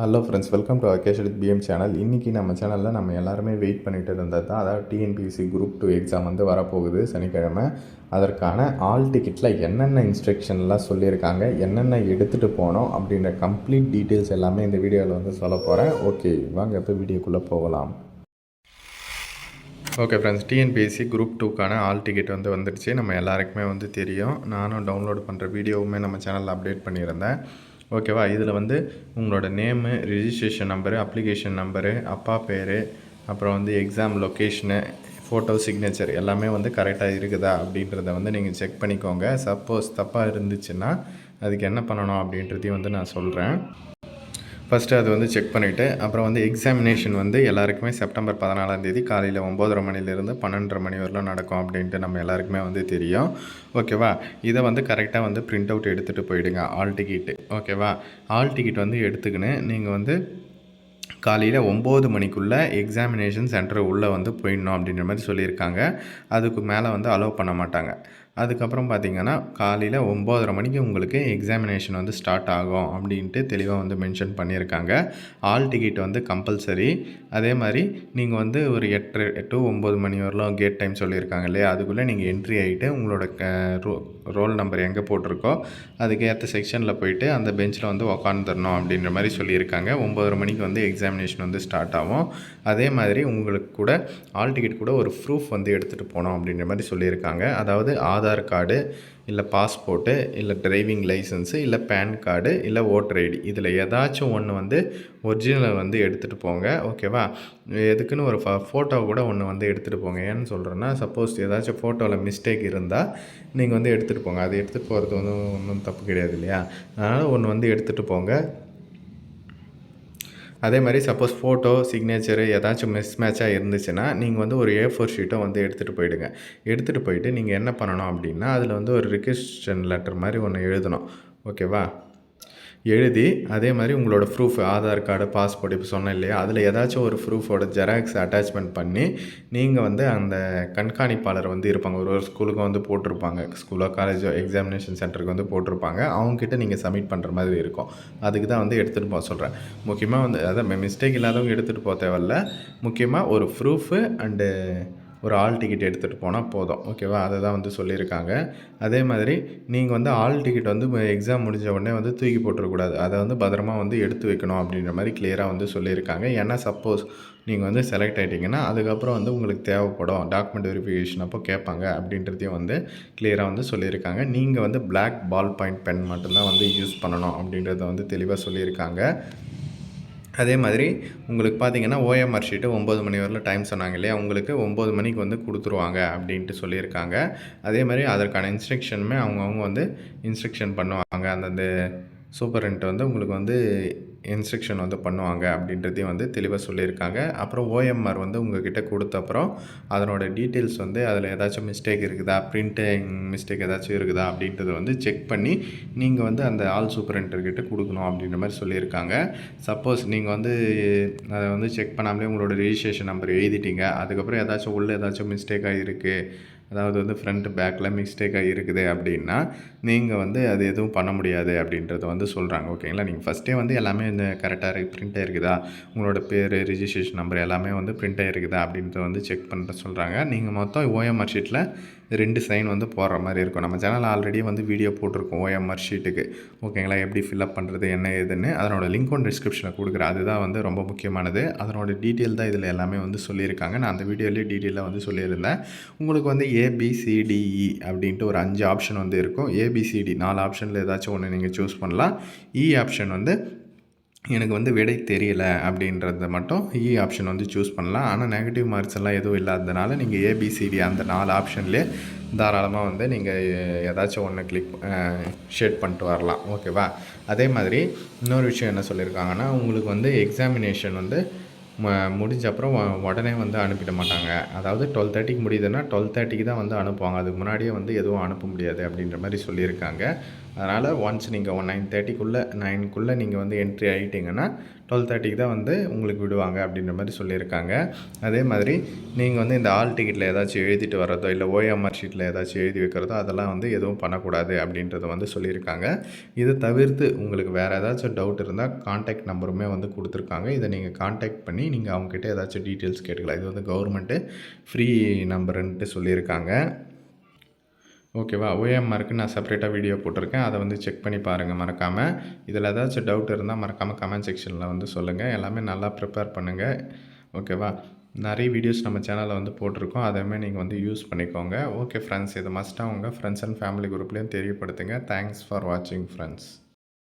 Hello friends welcome to Akesh PM channel இன்றைக்கி நம்ம சேனலில் நம்ம எல்லாருமே வெயிட் பண்ணிட்டு இருந்தது தான். அதாவது டிஎன்பிஎஸ்சி குரூப் டூ எக்ஸாம் வந்து வரப்போகுது சனிக்கிழமை. அதற்கான ஆல் டிக்கெட்டில் என்னென்ன இன்ஸ்ட்ரக்ஷன்லாம் சொல்லியிருக்காங்க என்னென்ன எடுத்துகிட்டு போனோம் அப்படின்ற கம்ப்ளீட் டீட்டெயில்ஸ் எல்லாமே இந்த வீடியோவில் வந்து சொல்ல போகிறேன் ஓகே வாங்க இப்போ வீடியோக்குள்ளே போகலாம். ஓகே ஃப்ரெண்ட்ஸ் டிஎன்பிஎஸ்சி குரூப் டூக்கான ஆல் டிக்கெட் வந்து வந்துடுச்சு. நம்ம எல்லாருக்குமே வந்து தெரியும். நானும் டவுன்லோட் பண்ணுற வீடியோவுமே நம்ம சேனலில் அப்டேட் பண்ணியிருந்தேன். ஓகேவா? இதில் வந்து உங்களோட name registration number application number அப்பா பேர் அப்புறம் வந்து எக்ஸாம் லொக்கேஷனு ஃபோட்டோ சிக்னேச்சர் எல்லாமே வந்து கரெக்டாக இருக்குதா அப்படின்றத வந்து நீங்கள் செக் பண்ணிக்கோங்க. சப்போஸ் தப்பாக இருந்துச்சுன்னா அதுக்கு என்ன பண்ணணும் அப்படின்றதையும் வந்து நான் சொல்கிறேன் ஃபஸ்ட்டு அது வந்து செக் பண்ணிவிட்டு அப்புறம் வந்து எக்ஸாமினேஷன் வந்து எல்லாருக்குமே செப்டம்பர் பதினாலாம் தேதி காலையில் ஒம்போதரை மணிலேருந்து பன்னெண்டரை மணி வரலாம் நடக்கும் அப்படின்ட்டு நம்ம எல்லாருக்குமே வந்து தெரியும். ஓகேவா இதை வந்து கரெக்டாக வந்து பிரிண்ட் அவுட் எடுத்துகிட்டு போயிடுங்க ஆல் டிக்கெட்டு ஓகேவா ஆல் டிக்கெட் வந்து எடுத்துக்கின்னு நீங்கள் வந்து காலையில் ஒம்பது மணிக்குள்ளே எக்ஸாமினேஷன் சென்டர் உள்ளே வந்து போயிடணும் அப்படின்ற மாதிரி சொல்லியிருக்காங்க. அதுக்கு மேலே வந்து அலோவ் பண்ண மாட்டாங்க. அதுக்கப்புறம் பார்த்தீங்கன்னா காலையில் ஒம்போதரை மணிக்கு உங்களுக்கு எக்ஸாமினேஷன் வந்து ஸ்டார்ட் ஆகும் அப்படின்ட்டு தெளிவாக வந்து மென்ஷன் பண்ணியிருக்காங்க. ஆல் டிக்கெட் வந்து கம்பல்சரி அதே மாதிரி நீங்கள் வந்து ஒரு எட்டு டு ஒம்பது மணி வரலாம் கேட் டைம் சொல்லியிருக்காங்க இல்லையா? அதுக்குள்ளே நீங்கள் என்ட்ரி ஆகிட்டு உங்களோட ரோ ரோல் நம்பர் எங்கே போட்டிருக்கோ அதுக்கேற்ற செக்ஷனில் போயிட்டு அந்த பெஞ்சில் வந்து உக்காந்துடணும் அப்படின்ற மாதிரி சொல்லியிருக்காங்க. ஒம்பதரை மணிக்கு வந்து எக்ஸாமினேஷன் வந்து ஸ்டார்ட் ஆகும். அதே மாதிரி உங்களுக்கு கூட ஆல் டிக்கெட் கூட ஒரு ப்ரூஃப் வந்து எடுத்துகிட்டு போகணும் அப்படின்ற மாதிரி சொல்லியிருக்காங்க. அதாவது ஆதார் ஆதார் கார்டு இல்லை பாஸ்போர்ட்டு இல்லை டிரைவிங் லைசன்ஸு இல்லை பேன் கார்டு இல்லை ஓட்டர் ஐடி. இதில் ஏதாச்சும் ஒன்று வந்து ஒரிஜினல் வந்து எடுத்துகிட்டு போங்க ஓகேவா? எதுக்குன்னு ஒரு ஃபோட்டோ கூட ஒன்று வந்து எடுத்துகிட்டு போங்க. ஏன்னு சொல்கிறேன்னா சப்போஸ் ஏதாச்சும் ஃபோட்டோவில் மிஸ்டேக் இருந்தால் நீங்கள் வந்து எடுத்துகிட்டு போங்க. அதை எடுத்துகிட்டு போகிறது வந்து ஒன்றும் தப்பு கிடையாது இல்லையா? அதனால் ஒன்று வந்து எடுத்துகிட்டு போங்க. அதே மாதிரி சப்போஸ் ஃபோட்டோ சிக்னேச்சரு ஏதாச்சும் மிஸ் மேட்சாக இருந்துச்சுன்னா நீங்கள் வந்து ஒரு ஏ ஃபோர் ஷீட்டை வந்து எடுத்துகிட்டு போயிடுங்க. எடுத்துகிட்டு போயிட்டு நீங்கள் என்ன பண்ணணும் அப்படின்னா அதில் வந்து ஒரு ரிக்வெஸ்டன் லெட்டர் மாதிரி ஒன்று எழுதணும். ஓகேவா எழுதி அதே மாதிரி உங்களோட ப்ரூஃப் ஆதார் கார்டு பாஸ்போர்ட் இப்போ சொன்னேன் இல்லையா? அதில் ஏதாச்சும் ஒரு ப்ரூஃபோட ஜெராக்ஸ் அட்டாச்மெண்ட் பண்ணி நீங்கள் வந்து அந்த கண்காணிப்பாளர் வந்து இருப்பாங்க. ஒரு ஒரு ஸ்கூலுக்கு வந்து போட்டிருப்பாங்க. ஸ்கூலோ காலேஜோ எக்ஸாமினேஷன் சென்டருக்கு வந்து போட்டிருப்பாங்க. அவங்கக்கிட்ட நீங்கள் சப்மிட் பண்ணுற மாதிரி இருக்கும். அதுக்கு தான் வந்து எடுத்துகிட்டு போக சொல்கிறேன் முக்கியமாக வந்து அதான் மிஸ்டேக் இல்லாதவங்க எடுத்துகிட்டு போக தேவையில்ல. முக்கியமாக ஒரு ப்ரூஃபு அண்டு ஒரு ஆல் டிக்கெட் எடுத்துகிட்டு போனால் போதும். ஓகேவா அதை தான் வந்து சொல்லியிருக்காங்க. அதே மாதிரி நீங்கள் வந்து ஆல் டிக்கெட் வந்து எக்ஸாம் முடிஞ்ச உடனே வந்து தூக்கி போட்டுறக்கூடாது அதை வந்து பத்திரமா வந்து எடுத்து வைக்கணும் அப்படின்ற மாதிரி கிளியராக வந்து சொல்லியிருக்காங்க. ஏன்னா சப்போஸ் நீங்கள் வந்து செலக்ட் ஆகிட்டிங்கன்னா அதுக்கப்புறம் வந்து உங்களுக்கு தேவைப்படும். டாக்குமெண்ட் வெரிஃபிகேஷன் அப்போ கேட்பாங்க அப்படின்றதையும் வந்து கிளியராக வந்து சொல்லியிருக்காங்க. நீங்கள் வந்து பிளாக் பால் பாயிண்ட் பென் மட்டும்தான் வந்து யூஸ் பண்ணணும் அப்படின்றத வந்து தெளிவாக சொல்லியிருக்காங்க. அதே மாதிரி உங்களுக்கு பார்த்தீங்கன்னா ஓஎம்ஆர் ஷீட்டு ஒம்பது மணி வரல டைம் சொன்னாங்க இல்லையா? உங்களுக்கு ஒம்பது மணிக்கு வந்து கொடுத்துருவாங்க அப்படின்ட்டு சொல்லியிருக்காங்க. அதே மாதிரி அதற்கான இன்ஸ்ட்ரக்ஷனுமே அவங்கவுங்க வந்து இன்ஸ்ட்ரக்ஷன் பண்ணுவாங்க. அந்தந்த சூப்பரண்ட் வந்து உங்களுக்கு வந்து இன்ஸ்ட்ரக்ஷன் வந்து பண்ணுவாங்க அப்படின்றதையும் வந்து தெளிவாக சொல்லியிருக்காங்க. அப்புறம் ஓஎம்ஆர் வந்து உங்ககிட்ட கொடுத்த அப்புறம் அதனோட டீட்டெயில்ஸ் வந்து அதில் ஏதாச்சும் மிஸ்டேக் இருக்குதா? பிரிண்டிங் மிஸ்டேக் ஏதாச்சும் இருக்குதா? அப்படின்றத வந்து செக் பண்ணி நீங்கள் வந்து அந்த ஆல் சூப்பரண்டர்கிட்ட கொடுக்கணும் அப்படின்ற மாதிரி சொல்லியிருக்காங்க. சப்போஸ் நீங்கள் வந்து அதை வந்து செக் பண்ணாமலே உங்களோட ரிஜிஸ்ட்ரேஷன் நம்பர் எழுதிட்டீங்க. அதுக்கப்புறம் ஏதாச்சும் உள்ளே ஏதாச்சும் மிஸ்டேக்காக இருக்குது அதாவது வந்து ஃப்ரண்ட் பேக்கில் மிஸ்டேக்காக இருக்குது அப்படின்னா நீங்கள் வந்து அது எதுவும் பண்ண முடியாது அப்படின்றத வந்து சொல்கிறாங்க ஓகேங்களா நீங்கள் ஃபஸ்ட்டே வந்து எல்லாமே இந்த கரெக்டாக பிரிண்ட் ஆகிருக்குதா உங்களோட பேர் ரிஜிஸ்ட்ரேஷன் நம்பர் எல்லாமே வந்து பிரிண்ட் ஆகிருக்குதா அப்படின்றத வந்து செக் பண்ணுற சொல்கிறாங்க நீங்கள் மொத்தம் ஓஎம்ஆர் ஷீட்டில் ரெண்டு சைன் வந்து போடுற மாதிரி இருக்கும். நம்ம சேனல் ஆல்ரெடி வந்து வீடியோ போட்டிருக்கோம் ஓஎம்ஆர் ஷீட்டுக்கு ஓகேங்களா எப்படி ஃபில்அப் பண்ணுறது என்ன ஏதுன்னு அதனோட லிங்க் ஒன் டிஸ்கிரிப்ஷனில் கொடுக்குறேன். அதுதான் வந்து ரொம்ப முக்கியமானது. அதனோட டீட்டெயில் தான் இதில் எல்லாமே வந்து சொல்லியிருக்காங்க. நான் அந்த வீடியோலேயே டீட்டெயிலாக வந்து சொல்லியிருந்தேன். உங்களுக்கு வந்து ஏபிசிடிஇ e அப்படின்ட்டு ஒரு அஞ்சு ஆப்ஷன் வந்து இருக்கும். ஏபிசிடி நாலு ஆப்ஷனில் ஏதாச்சும் ஒன்று நீங்கள் சூஸ் பண்ணலாம். E இ ஆப்ஷன் வந்து எனக்கு வந்து விடை தெரியலை அப்படின்றத மட்டும் e இ ஆப்ஷன் வந்து சூஸ் பண்ணலாம். ஆனால் நெகட்டிவ் மார்க்ஸ் எல்லாம் எதுவும் இல்லாததுனால நீங்கள் ஏபிசிடி அந்த நாலு ஆப்ஷன்லேயே தாராளமாக வந்து நீங்கள் ஏதாச்சும் ஒன்று கிளிக் ஷேட் பண்ணிட்டு வரலாம். ஓகேவா அதே மாதிரி இன்னொரு விஷயம் என்ன சொல்லியிருக்காங்கன்னா உங்களுக்கு வந்து எக்ஸாமினேஷன் வந்து முடிஞ்ச அப்புறம் உடனே வந்து அனுப்பிட மாட்டாங்க. அதாவது டுவெல் தேர்ட்டிக்கு முடியுதுன்னா டுவெல் தேர்ட்டிக்கு தான் வந்து அனுப்புவாங்க. அதுக்கு முன்னாடியே வந்து எதுவும் அனுப்ப முடியாது அப்படின்ற மாதிரி சொல்லியிருக்காங்க. அதனால் ஒன்ஸ் நீங்கள் ஒன் நைன் தேர்ட்டிக்குள்ளே நைனுக்குள்ளே நீங்கள் வந்து என்ட்ரி ஆகிட்டிங்கன்னா டுவெல் தேர்ட்டிக்கு தான் வந்து உங்களுக்கு விடுவாங்க அப்படின்ற மாதிரி சொல்லியிருக்காங்க. அதே மாதிரி நீங்கள் வந்து இந்த ஆல் டிக்கெட்டில் ஏதாச்சும் எழுதிட்டு வர்றதோ இல்லை ஓஎம்ஆர் ஷீட்டில் ஏதாச்சும் எழுதி வைக்கிறதோ அதெல்லாம் வந்து எதுவும் பண்ணக்கூடாது அப்படின்றத வந்து சொல்லியிருக்காங்க. இது தவிர்த்து உங்களுக்கு வேறு ஏதாச்சும் டவுட் இருந்தால் காண்டாக்ட் நம்பருமே வந்து கொடுத்துருக்காங்க. இதை நீங்கள் கான்டாக்ட் பண்ணி நீங்கள் அவங்ககிட்ட ஏதாச்சும் டீட்டெயில்ஸ் கேட்டுக்கலாம். இது வந்து கவர்மெண்ட்டு ஃப்ரீ நம்பருன்ட்டு சொல்லியிருக்காங்க. ஓகேவா? ஓஎம்ஆருக்கு நான் செப்பரேட்டாக வீடியோ போட்டிருக்கேன். அதை வந்து செக் பண்ணி பாருங்கள் மறக்காமல் இதில் ஏதாச்சும் டவுட் இருந்தால் மறக்காமல் கமெண்ட் செக்ஷனில் வந்து சொல்லுங்கள் எல்லாமே நல்லா ப்ரிப்பேர் பண்ணுங்கள் ஓகேவா? நிறைய வீடியோஸ் நம்ம சேனலில் வந்து போட்டிருக்கோம். அதேமாதிரி நீங்கள் வந்து யூஸ் பண்ணிக்கோங்க. ஓகே ஃப்ரெண்ட்ஸ் இது மஸ்ட்டாக உங்கள் ஃப்ரெண்ட்ஸ் அண்ட் ஃபேமிலி குரூப்லேயும் தெரியப்படுத்துங்க. தேங்க்ஸ் ஃபார் வாட்சிங் ஃப்ரெண்ட்ஸ்